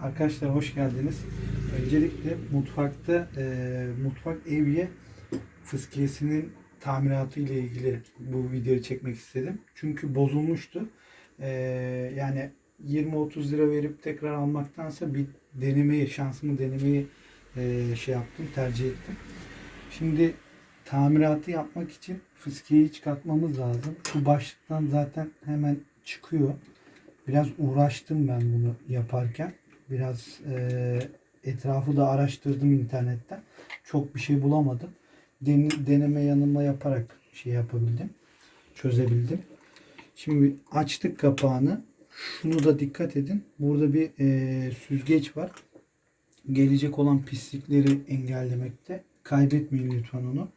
Arkadaşlar hoş geldiniz. Öncelikle mutfakta e, mutfak evye fıskiyesinin tamiratı ile ilgili bu videoyu çekmek istedim. Çünkü bozulmuştu. E, yani 20-30 lira verip tekrar almaktansa bir denemeyi, şansımı denemeyi e, şey yaptım, tercih ettim. Şimdi tamiratı yapmak için fıskiyeyi çıkartmamız lazım. Bu başlıktan zaten hemen çıkıyor. Biraz uğraştım ben bunu yaparken. Biraz e, etrafı da araştırdım internetten. Çok bir şey bulamadım. Den- deneme yanılma yaparak şey yapabildim. Çözebildim. Şimdi açtık kapağını. Şunu da dikkat edin. Burada bir e, süzgeç var. Gelecek olan pislikleri engellemekte. Kaybetmeyin lütfen onu.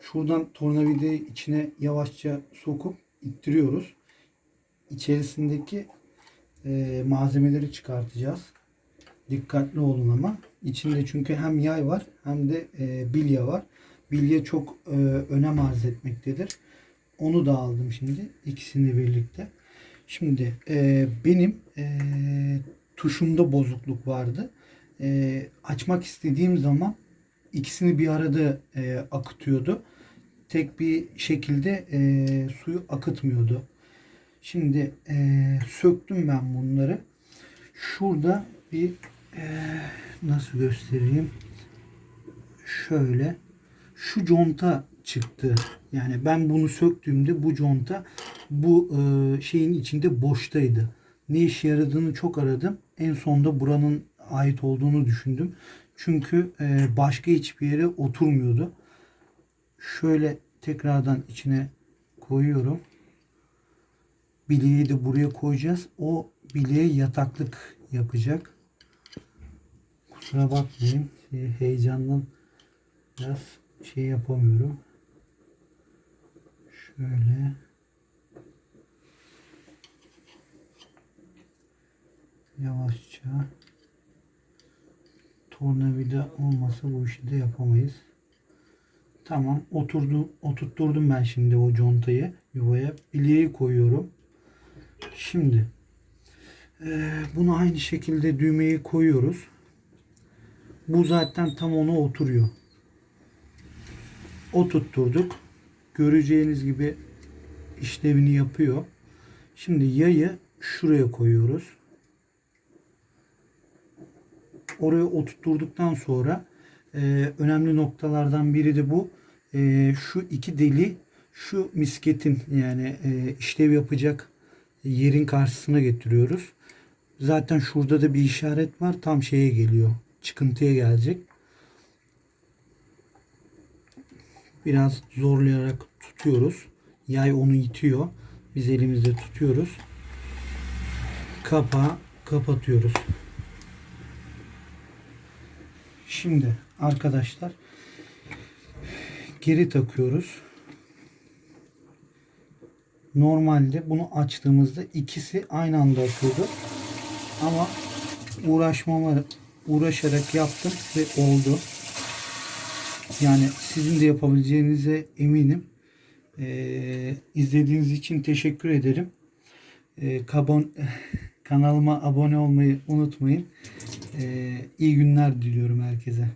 Şuradan tornavidayı içine yavaşça sokup ittiriyoruz. İçerisindeki e, malzemeleri çıkartacağız. Dikkatli olun ama. İçinde çünkü hem yay var hem de e, bilye var. Bilye çok e, önem arz etmektedir. Onu da aldım şimdi. ikisini birlikte. Şimdi e, benim e, tuşumda bozukluk vardı. E, açmak istediğim zaman ikisini bir arada e, akıtıyordu. Tek bir şekilde e, suyu akıtmıyordu. Şimdi e, söktüm ben bunları. Şurada bir nasıl göstereyim? Şöyle şu conta çıktı. Yani ben bunu söktüğümde bu conta bu e, şeyin içinde boştaydı. Ne işe yaradığını çok aradım. En sonunda buranın ait olduğunu düşündüm. Çünkü e, başka hiçbir yere oturmuyordu. Şöyle tekrardan içine koyuyorum. Bileği de buraya koyacağız. O bileğe yataklık yapacak. Kusura bakmayın. Şey, heyecandan biraz şey yapamıyorum. Şöyle. Yavaşça. Tornavida olmasa bu işi de yapamayız. Tamam. Oturdu, oturtturdum ben şimdi o contayı yuvaya. Bileği koyuyorum. Şimdi eee, bunu aynı şekilde düğmeyi koyuyoruz. Bu zaten tam ona oturuyor. Oturtturduk. Göreceğiniz gibi işlevini yapıyor. Şimdi yayı şuraya koyuyoruz. Oraya oturtturduktan sonra e, önemli noktalardan biri de bu. E, şu iki deli şu misketin yani e, işlev yapacak yerin karşısına getiriyoruz. Zaten şurada da bir işaret var. Tam şeye geliyor. Çıkıntıya gelecek. Biraz zorlayarak tutuyoruz. Yay onu itiyor. Biz elimizde tutuyoruz. Kapağı kapatıyoruz. Şimdi arkadaşlar geri takıyoruz. Normalde bunu açtığımızda ikisi aynı anda akıyordu. Ama uğraşmama uğraşarak yaptım ve oldu. Yani sizin de yapabileceğinize eminim. Ee, izlediğiniz için teşekkür ederim. Ee, kabon, kanalıma abone olmayı unutmayın. Ee, iyi günler diliyorum herkese.